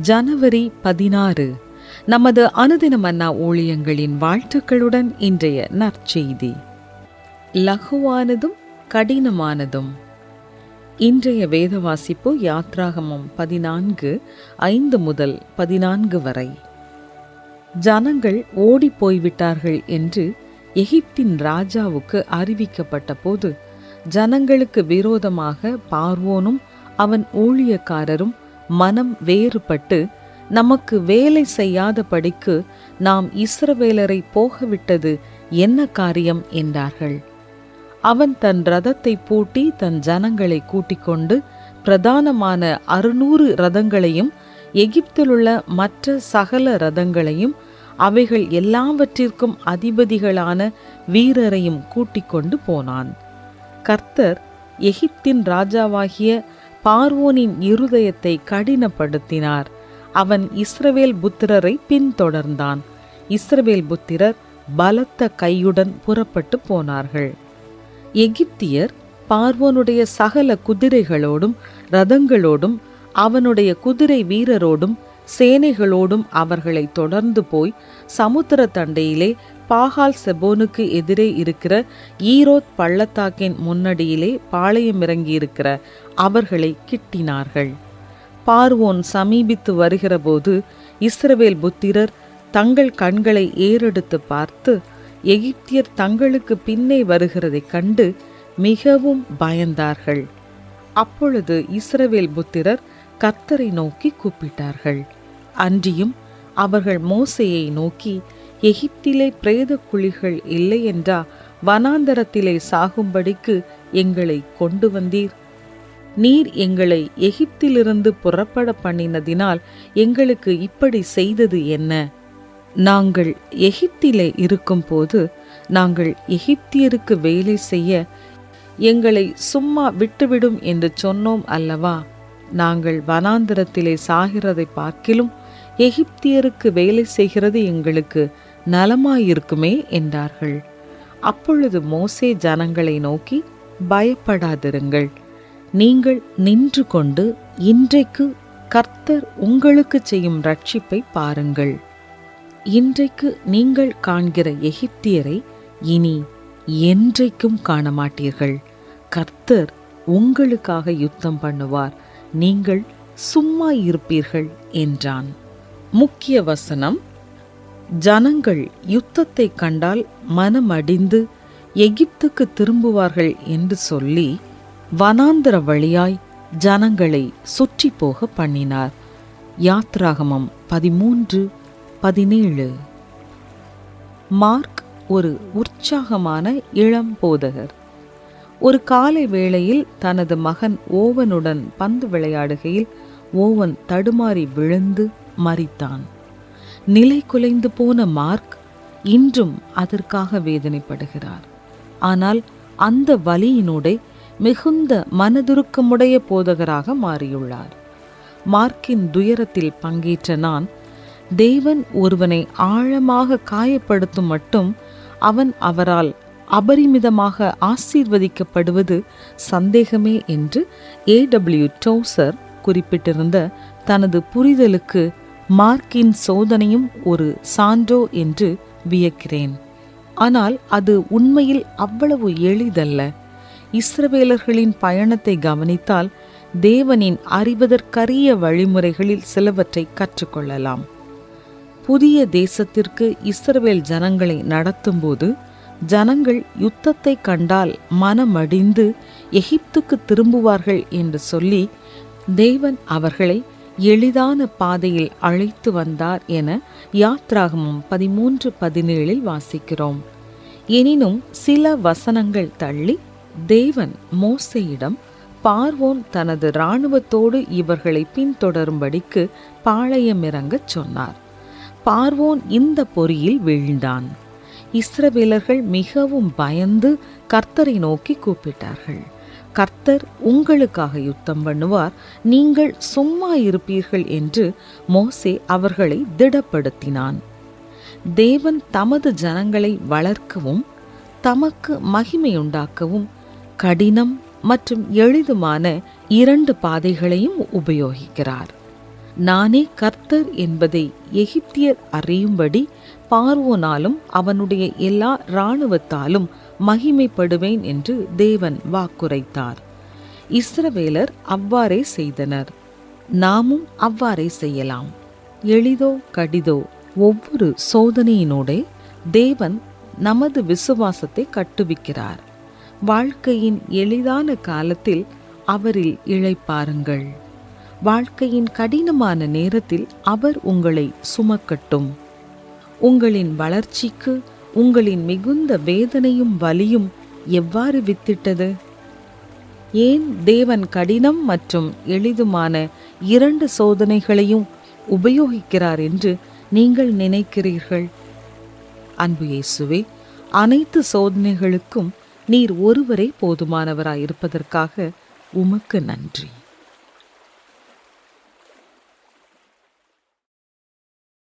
ஜனவரி பதினாறு. நமது அனுதின மன்னா ஊழியங்களின் வாழ்த்துக்களுடன் இன்றைய நற்செய்தி. லகுவானதும் கடினமானதும். இன்றைய வேத வாசிப்பு யாத்ராகமம் பதினான்கு ஐந்து முதல் பதினான்கு வரை. ஜனங்கள் ஓடிப் போய்விட்டார்கள் என்று எகிப்தின் ராஜாவுக்கு அறிவிக்கப்பட்ட போது ஜனங்களுக்கு விரோதமாக பார்வோனும் அவன் ஊழியக்காரரும் மனம் வேறுபட்டு நமக்கு வேலை செய்யாதபடிக்கு நாம் இஸ்ரவேலரை போகவிட்டது என்ன காரியம் என்றார்கள். அவன் தன் ரதத்தை பூட்டி தன் ஜனங்களை கூட்டிக் கொண்டு பிரதானமான அறுநூறு ரதங்களையும் எகிப்திலுள்ள மற்ற சகல ரதங்களையும் அவைகள் எல்லாவற்றிற்கும் அதிபதிகளான வீரரையும் கூட்டிக் கொண்டு போனான். கர்த்தர் எகிப்தின் ராஜாவாகிய பார்வோனின் இருதயத்தை கடினப்படுத்தினார். அவன் இஸ்ரவேல் புத்திரரை பின்தொடர்ந்தான். இஸ்ரவேல் புத்திரர் பலத்த கையுடன் புறப்பட்டு போனார்கள். எகிப்தியர் பார்வோனுடைய சகல குதிரைகளோடும் ரதங்களோடும் அவனுடைய குதிரை வீரரோடும் சேனைகளோடும் அவர்களை தொடர்ந்து போய் சமுத்திர தண்டையிலே பாகால் செபோனுக்கு எதிரே இருக்கிற ஈரோத் பள்ளத்தாக்கின் முன்னடியிலே பாளையம் இறங்கியிருக்கிற அவர்களை கிட்டினார்கள். பார்வோன் சமீபித்து வருகிறபோது இஸ்ரவேல் புத்திரர் தங்கள் கண்களை ஏறெடுத்து பார்த்து எகிப்தியர் தங்களுக்கு பின்னே வருகிறதைக் கண்டு மிகவும் பயந்தார்கள். அப்பொழுது இஸ்ரவேல் புத்திரர் கர்த்தரை நோக்கி கூப்பிட்டார்கள். அன்றியும் அவர்கள் மோசையை நோக்கி எகிப்திலே பிரேத குழிகள் இல்லை என்றா வனாந்தரத்திலே சாகும்படிக்கு எங்களை கொண்டு வந்தீர். நீர் எங்களை எகிப்திலிருந்து புறப்பட பண்ணினதினால் எங்களுக்கு இப்படி செய்தது என்ன? நாங்கள் எகிப்திலே இருக்கும்போது நாங்கள் எகிப்தியருக்கு வேலை செய்ய எங்களை சும்மா விட்டுவிடும் என்று சொன்னோம் அல்லவா? நாங்கள் வனாந்திரத்திலே சாகிறதை பார்க்கிலும் எகிப்தியருக்கு வேலை செய்கிறது எங்களுக்கு நலமாயிருக்குமே என்றார்கள். அப்பொழுது மோசே ஜனங்களை நோக்கி பயப்படாதிருங்கள். நீங்கள் நின்று கொண்டு இன்றைக்கு கர்த்தர் உங்களுக்கு செய்யும் ரட்சிப்பை பாருங்கள். இன்றைக்கு நீங்கள் காண்கிற எகிப்தியரை இனி என்றைக்கும் காண மாட்டீர்கள் கர்த்தர் உங்களுக்காக யுத்தம் பண்ணுவார். நீங்கள் சும்மா இருப்பீர்கள் என்றான். முக்கிய வசனம் ஜனங்கள் யுத்தத்தை கண்டால் மனமடிந்து எகிப்துக்கு திரும்புவார்கள் என்று சொல்லி வனாந்திர வழியாய் ஜனங்களை சுற்றி போக பண்ணினார். யாத்ராகமம் பதிமூன்று பதினேழு. மார்க் ஒரு உற்சாகமான இளம் போதகர். ஒரு காலை வேளையில் தனது மகன் ஓவனுடன் பந்து விளையாடுகையில் ஓவன் தடுமாறி விழுந்து மறித்தான் நிலை குலைந்து போன மார்க் இன்றும் அதற்காக வேதனைப்படுகிறார். ஆனால் அந்த வலியினூடே மிகுந்த மனதுருக்கமுடைய போதகராக மாறியுள்ளார். மார்க்கின் துயரத்தில் பங்கேற்ற நான் தேவன் ஒருவனை ஆழமாக காயப்படுத்தும் மட்டும் அவன் அவரால் அபரிமிதமாக ஆசீர்வதிக்கப்படுவது சந்தேகமே என்று ஏடபிள்யூ டோசர் குறிப்பிட்டிருந்த தனது புரிதலுக்கு மார்க்கின் சோதனையும் ஒரு சான்றோ என்று வியக்கிறேன். ஆனால் அது உண்மையில் அவ்வளவு எளிதல்ல. இஸ்ரவேலர்களின் பயணத்தை கவனித்தால் தேவனின் அறிவதற்கரிய வழிமுறைகளில் சிலவற்றை கற்றுக்கொள்ளலாம். புதிய தேசத்திற்கு இஸ்ரவேல் ஜனங்களை நடத்தும்போது ஜனங்கள் யுத்தத்தை கண்டால் மனமடிந்து எகிப்துக்கு திரும்புவார்கள் என்று சொல்லி தேவன் அவர்களை எளிதான பாதையில் அழைத்து வந்தார் என யாத்ராகமும் பதிமூன்று பதினேழில் வாசிக்கிறோம். எனினும் சில வசனங்கள் தள்ளி தேவன் மோசையிடம் பார்வோன் தனது இராணுவத்தோடு இவர்களை பின்தொடரும்படிக்கு பாளையமிறங்கச் சொன்னார். பார்வோன் இந்த பொறியில் வீழ்ந்தான். இஸ்ரவேலர்கள் மிகவும் பயந்து கர்த்தரை நோக்கி கூப்பிட்டார்கள். கர்த்தர் உங்களுக்காக யுத்தம் பண்ணுவார். நீங்கள் சும்மா இருப்பீர்கள் என்று மோசே அவர்களை திடப்படுத்தினான். தேவன் தமது ஜனங்களை வளர்க்கவும் தமக்கு மகிமையுண்டாக்கவும் கடினம் மற்றும் எளிதுமான இரண்டு பாதைகளையும் உபயோகிக்கிறார். நானே கர்த்தர் என்பதை எகிப்தியர் அறியும்படி பார்வோனாலும் அவனுடைய எல்லா இராணுவத்தாலும் மகிமைப்படுவேன் என்று தேவன் வாக்குரைத்தார். இஸ்ரவேலர் அவ்வாறே செய்தனர். நாமும் அவ்வாறே செய்யலாம். எளிதோ கடிதோ ஒவ்வொரு சோதனையினோடே தேவன் நமது விசுவாசத்தை கட்டுவிக்கிறார். வாழ்க்கையின் எளிதான காலத்தில் அவரில் இழைப்பாருங்கள். வாழ்க்கையின் கடினமான நேரத்தில் அவர் உங்களை சுமக்கட்டும். உங்களின் வளர்ச்சிக்கு உங்களின் மிகுந்த வேதனையும் வலியும் எவ்வாறு வித்திட்டது? ஏன் தேவன் கடினம் மற்றும் எளிதுமான இரண்டு சோதனைகளையும் உபயோகிக்கிறார் என்று நீங்கள் நினைக்கிறீர்கள்? அன்பு இயேசுவே அனைத்து சோதனைகளுக்கும் நீர் ஒருவரே போதுமானவராயிருப்பதற்காக உமக்கு நன்றி.